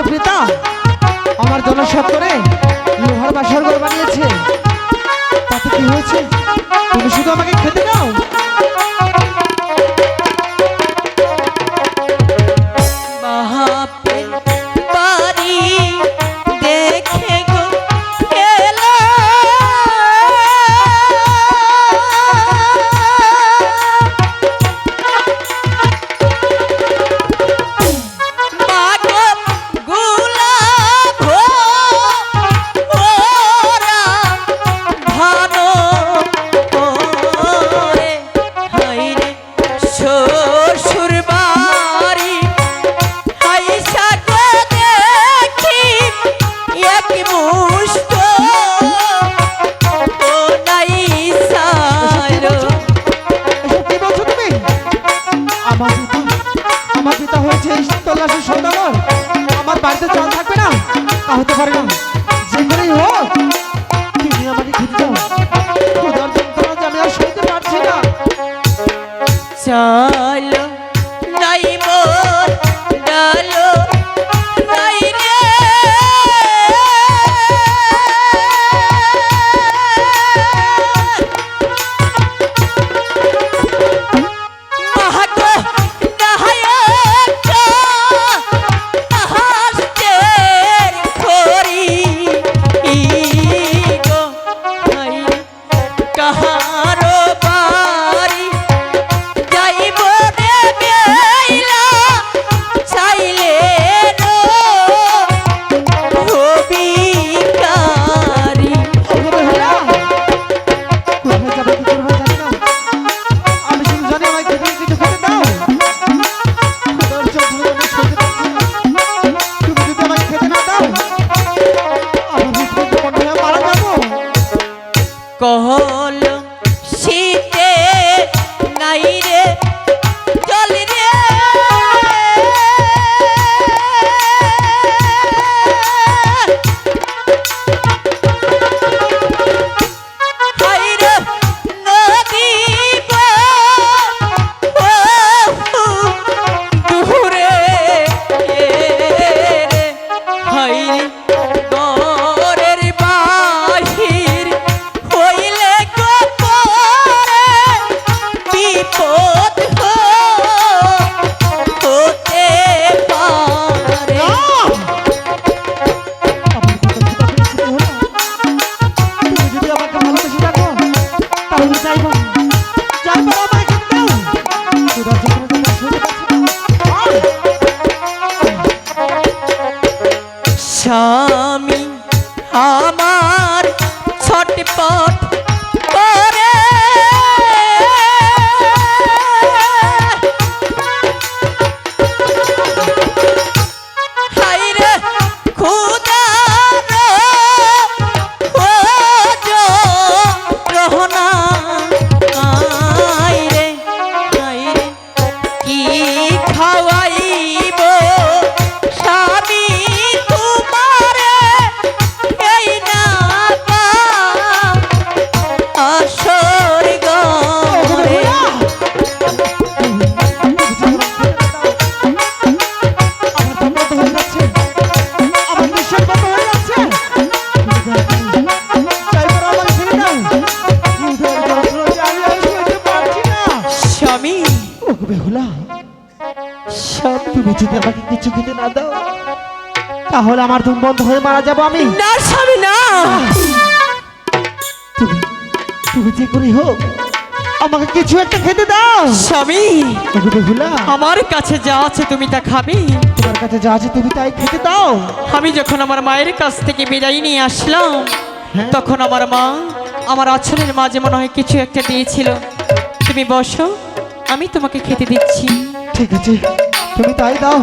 আমার পিতা আমার জনসৎ করে লোহার বাসর ঘর বানিয়েছে। তাতে কি হয়েছে? তুমি শুধু আমাকে খেতে না হয়েছে এই সন্তান আমার বাড়িতে জল থাকবে না, তা হতে পারে না। হোক আমি আর পারছি না। চলো কহল আমার ছটপট করে। হাইরে স্বামী তুমি যদি আমাকে কিছু খেতে না দাও তাহলে আমার ধুম বন্ধ হয়ে মারা যাব আমি। না স্বামী না। তুমি তুমি যে করে হোক আমাকে কিছু একটা খেতে দাও। স্বামী আমার কাছে যা আছে তুমি তা খাবে। তোমার কাছে যা আছে তুমি তাই খেতে দাও। আমি যখন আমার মায়ের কাছ থেকে বিদায় নিয়ে আসলাম হ্যাঁ। তখন আমার মা আমার আছলের মাঝে মনে হয় কিছু একটা দিয়েছিল। তুমি বসো আমি তোমাকে খেতে দিচ্ছি। ঠিক আছে তুমি তাই দাও।